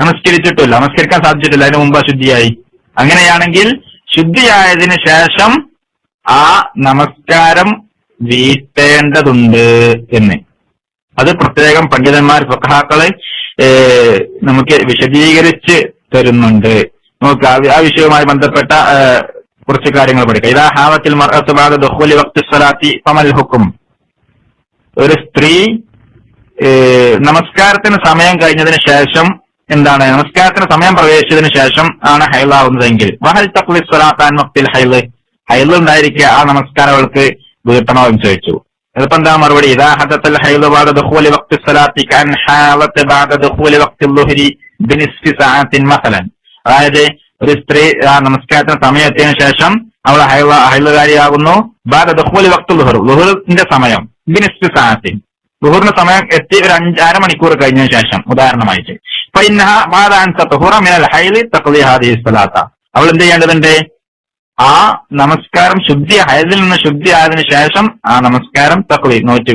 നമസ്കരിച്ചിട്ടില്ല നമസ്കരിക്കാൻ സാധിച്ചിട്ടില്ല അതിന് മുമ്പ് അശുദ്ധിയായി അങ്ങനെയാണെങ്കിൽ ശുദ്ധിയായതിനു ശേഷം ആ നമസ്കാരം വീട്ടേണ്ടതുണ്ട് എന്ന്. അത് പ്രത്യേകം പണ്ഡിതന്മാർ സ്വഹാക്കളെ നമുക്ക് വിശദീകരിച്ച് തരുന്നുണ്ട്. നമുക്ക് ആ വിഷയവുമായി ബന്ധപ്പെട്ട കുറച്ച് കാര്യങ്ങൾ പഠിക്കാം. ഇതാ ഹാവത്തിൽ ഹുക്കും. ഒരു സ്ത്രീ നമസ്കാരത്തിന് സമയം കഴിഞ്ഞതിന് ശേഷം എന്താണ്? നമസ്കാരത്തിന് സമയം പ്രവേശിച്ചതിന് ശേഷം ആണ് ഹൈലാവുന്നതെങ്കിൽ. വഹൽ തഖ്ലി സ്വലാത്താൻ വക്തിൽ ഹൈൽ ഹൈൽ ഉണ്ടായിരിക്കുക ആ നമസ്കാരം അവൾക്ക് വീട്ടണോ എന്ന് ചോദിച്ചു. ഇതിപ്പോ എന്താ മറുപടി? ഇതാ ഹദത്തൽ ഹൈൽ ബാദ ദുഖൂലി വഖ്തി സ്വലാത്തി കൻ ഹാലത്ത് ബാദ ദുഖൂലി വഖ്തി ളുഹരി ബിനിസ്ഫി സഅത്തിൻ അതായത് ഒരു സ്ത്രീ ആ നമസ്കാരത്തിന് സമയം എത്തിയതിനു ശേഷം അവൾ ഹൈല ഹൈലുകാരിയാകുന്നു ബാദ ദുഖൂലി വഖ്തി ളുഹർ ളുഹറിന്റെ സമയം ബിനിസ്ഫി സഅത്തിൻ. ലുഹറിന്റെ സമയം എത്തി ഒരു അഞ്ച് അരമണിക്കൂർ കഴിഞ്ഞതിന് ശേഷം ഉദാഹരണമായിട്ട്. അവൾ എന്ത് ചെയ്യേണ്ടതുണ്ട്? ആ നമസ്കാരം ശുദ്ധി ഹൈദിൽ നിന്ന് ശുദ്ധി ആയതിനു ശേഷം ആ നമസ്കാരം തക്ലി നോറ്റ്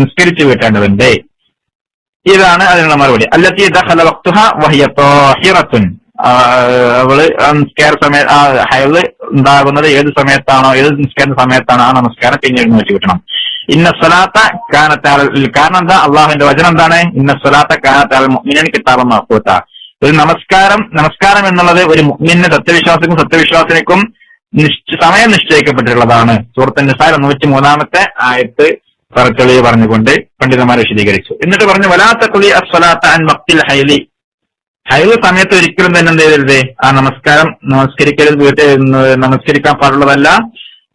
നിസ്കരിച്ചു വീട്ടേണ്ടതുണ്ട്. ഇതാണ് അതിനുള്ള മറുപടി. അല്ലത്തി ദഖല വഖ്തുഹ വഹിയ താഹിറത്തുൻ ആ, അവൾ നിസ്കാര സമയ ആ ഹൈദ് ഉണ്ടാകുന്നത് ഏത് സമയത്താണോ ഏത് നിസ്കാര സമയത്താണോ ആ നമസ്കാരം പിന്നീട് നോറ്റ് കിട്ടണം. ഇന്ന സ്വലാത്ത കാരണം എന്താ? അള്ളാഹുവിന്റെ വചനം എന്താണ്? ഇന്ന സ്വലാത്ത കാനത്താൽ മുഅ്മിനൻ കിട്ടാവുന്ന അഫൂത്ത ഒരു നമസ്കാരം നമസ്കാരം എന്നുള്ളത് ഒരു മുഅ്മിന് സത്യവിശ്വാസിക്കും സത്യവിശ്വാസിനിക്കും സമയം നിശ്ചയിക്കപ്പെട്ടിട്ടുള്ളതാണ്. സുഹൃത്തു നിസാർ നൂറ്റി മൂന്നാമത്തെ ആയത്ത് പറക്കളി പറഞ്ഞുകൊണ്ട് പണ്ഡിതന്മാരെ വിശദീകരിച്ചു. എന്നിട്ട് പറഞ്ഞു വലാത്ത കുളി അസ്വലാത്ത അൻ മക്തിൽ ഹൈലി. ഹൈല സമയത്ത് ഒരിക്കലും തന്നെ എന്ത് ചെയ്തരുത് ആ നമസ്കാരം നമസ്കരിക്കരുത് വീട്ടിൽ നമസ്കരിക്കാൻ പാടുള്ളതല്ല.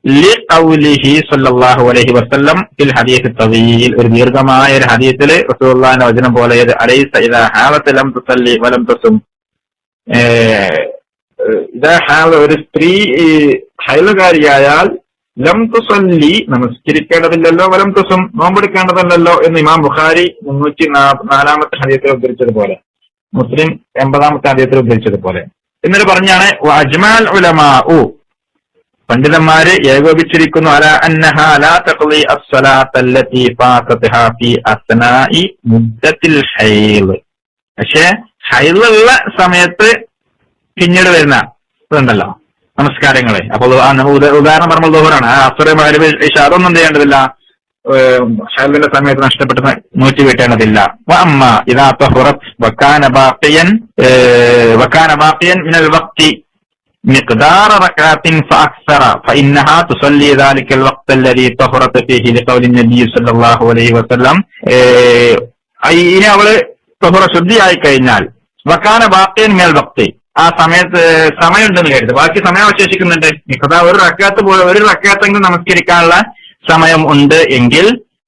ലി ഖൗലിഹി സ്വല്ലല്ലാഹു അലൈഹി വസല്ലം ഫിൽ ഹദീസ് തവീൽ. ഒരു ദീർഘമായ ഒരു ഹദീസിൽ റസൂള്ളാന്റെ വചനം പോലെ ഇത് അലൈസ ഇദാ ഹാവത്ത് ലം തുസല്ലി വലം തുസും. ഒരു സ്ത്രീ ഹൈലകാരിയായാൽ ലം തുസല്ലി നമസ്കരിക്കേണ്ടതില്ലല്ലോ വലം തുസും നോമ്പെടുക്കേണ്ടതല്ലോ എന്ന് ഇമാം ബുഖാരി മുന്നൂറ്റി നാലാമത്തെ ഹദീസിൽ ഉദ്ധരിച്ചതുപോലെ മുസ്ലിം എൺപതാമത്തെ ഹദീസിൽ ഉദ്ധരിച്ചതുപോലെ. എന്നിട്ട് പറഞ്ഞാണ് അജ്മാൽ ഉലമാ പണ്ഡിതന്മാര് ഏകോപിച്ചിരിക്കുന്നു അല തഖ്ലി അല്ലതി ഫി അസ്നാഇ മുദ്ദത്തിൽ പക്ഷേ ഹൈലുള്ള സമയത്ത് പിന്നീട് വരുന്ന ഇതുണ്ടല്ലോ നമസ്കാരങ്ങളെ. അപ്പോൾ ഉദാഹരണം പറഞ്ഞ ദോഹറാണ്. ആ അസുര അതൊന്നും എന്ത് ചെയ്യേണ്ടതില്ല. ഹൈലിന്റെ സമയത്ത് നഷ്ടപ്പെട്ട് നൂറ്റി വീട്ടേണ്ടതില്ല. അമ്മ ഇതാ വക്കാന ബാക്കിയൻ മിനൽ വക്തി مقدار ركعات فأكثر فإنها تصلي ذلك الوقت الذي طهرت فيه لقول النبي صلى الله عليه وسلم ഏഹ്, ഇനി അവള് തൊഹറ ശുദ്ധിയായി കഴിഞ്ഞാൽ വക്കാന ബാക്കിയൻ മേൽ ഭക്തി ആ സമയത്ത് സമയമുണ്ടെന്ന് കരുത് ബാക്കി സമയം അവശേഷിക്കുന്നുണ്ട് മിക്കതാ ഒരു റക്കാത്ത് പോലെ ഒരു റക്കാത്തെങ്കിലും നമസ്കരിക്കാനുള്ള സമയം ഉണ്ട് എങ്കിൽ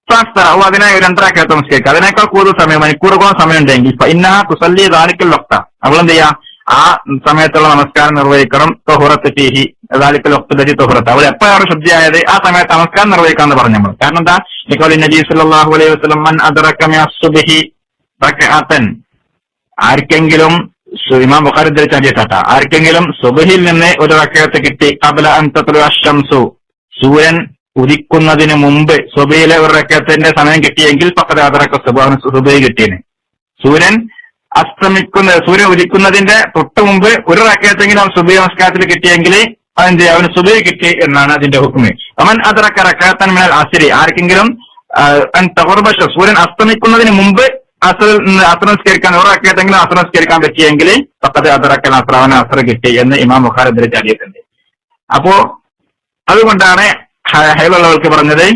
ഫാക്തർ അവ അതിനെ രണ്ടരക്കാത്ത് നമസ്കരിക്കുക അതിനേക്കാൾ കൂടുതൽ സമയം മണിക്കൂറുകളോളം സമയം ഉണ്ടെങ്കിൽ ഇന്ന തുസല്ലി ദാലിക്കൽ വക്ത അവൾ എന്ത് ചെയ്യാ ആ സമയത്തുള്ള നമസ്കാരം നിർവഹിക്കണം. തൊഹുറത്ത് ഫീഹി ദാലിക്കൽ വക്തലി തൊഹുറത്ത്. അവിടെ എപ്പോഴാണ് ശുദ്ധിയായത് ആ സമയത്ത് നമസ്കാരം നിർവഹിക്കാന്ന് പറഞ്ഞു നമ്മൾ. കാരണം എന്താ? നിക്കോലി നജീ സല്ലല്ലാഹു അലൈഹി വസ്ലം മൻ അദറക്കമി ആർക്കെങ്കിലും ഇമാം ബുഖാരി ധരിച്ച ഹദീസാട്ടാ ആർക്കെങ്കിലും സുബഹിൽ നിന്ന് ഒരു റക്കയത്ത് കിട്ടി കബല അന്തത്തുൽ അഷംസു സൂര്യൻ ഉദിക്കുന്നതിന് മുമ്പ് സുബയിലെ ഒരു റക്കയത്തിന്റെ സമയം കിട്ടിയെങ്കിൽ പക്കത്തെ അതറക്ക സുബാണ് സുബൈ കിട്ടിയതിന് സൂര്യൻ അസ്തമിക്കുന്ന സൂര്യൻ ഉദിക്കുന്നതിന്റെ തൊട്ട് മുമ്പ് ഒരു റക്കയത്തെങ്കിലും അവൻ സുബൈ നമസ്കാരത്തിൽ കിട്ടിയെങ്കിൽ അവൻ അവന് സുബൈ കിട്ടി എന്നാണ് അതിന്റെ ഹുക്കുമി അവൻ അതറക്ക റക്കാത്തൻ മേൽ അസിരി. ആർക്കെങ്കിലും തകർബശ സൂര്യൻ അസ്തമിക്കുന്നതിന് മുമ്പ് അസർ അസ്രംസ്കരിക്കാൻ ഒരു റക്കയത്തെങ്കിലും അസ്രംസ്കരിക്കാൻ പറ്റിയെങ്കിൽ പക്കത്തെ അതറക്കൽ അസർ അവന് അസർ കിട്ടി എന്ന് ഇമാം മുഖാർ ധരിച്ച് ചാടിയിട്ടുണ്ട് അപ്പോ അതുകൊണ്ടാണ് ഹൈലുള്ളവർക്ക് പറഞ്ഞത്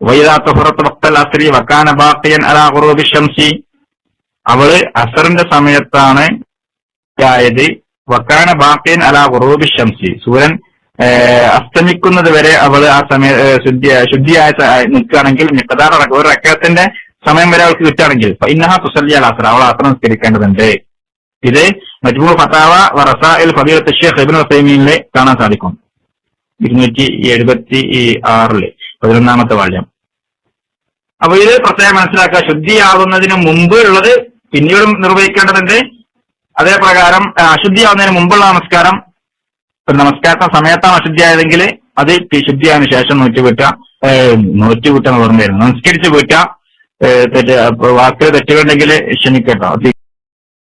വൈദാത്ത പുറത്ത് ഭക്തൽ അസ്രി വക്കാന ബാക്കിയൻ അലാ ഷംസി അവൾ അസറിന്റെ സമയത്താണ് ആയത് വക്കാന ബാക്കിയൻ അല ഉറൂബി ഷംസി സൂര്യൻ അസ്തമിക്കുന്നത് വരെ അവൾ ആ സമയ ശുദ്ധി ശുദ്ധിയായ നിൽക്കുകയാണെങ്കിൽ മിക്കതാർ ഒരു റക്കത്തിന്റെ സമയം വരെ അവൾക്ക് കിട്ടുകയാണെങ്കിൽ ഇന്നഹ തുസല്ലി അൽ അസർ അവൾ അസർ നിസ്കരിക്കേണ്ടതുണ്ട്. ഇത് മജ്മൂ ഫത്താവ വറസായിൽ ഫബീറത്ത് ഷേഖ് ഹബിൻ ഹുസൈമീനിലെ കാണാൻ സാധിക്കും. ഇരുന്നൂറ്റി എഴുപത്തി ആറിൽ പതിനൊന്നാമത്തെ വാള്യം അപ്പൊ ഇത് പ്രത്യേകം മനസ്സിലാക്കുക. ശുദ്ധിയാവുന്നതിന് മുമ്പ് ഉള്ളത് പിന്നീടും നിർവഹിക്കേണ്ടതുണ്ട്. അതേപ്രകാരം അശുദ്ധിയാവുന്നതിന് മുമ്പുള്ള നമസ്കാരം. ഒരു നമസ്കാരത്തെ സമയത്താണ് അശുദ്ധിയായതെങ്കിൽ അത് ശുദ്ധിയായതിനു ശേഷം നൂറ്റുവിട്ട നൂറ്റുവിട്ടെന്ന് വരുന്നു നമസ്കരിച്ച് വീട്ടുക തെറ്റ് വാക്കുകൾ തെറ്റുകളുണ്ടെങ്കിൽ ക്ഷമിക്കട്ടോ. അത്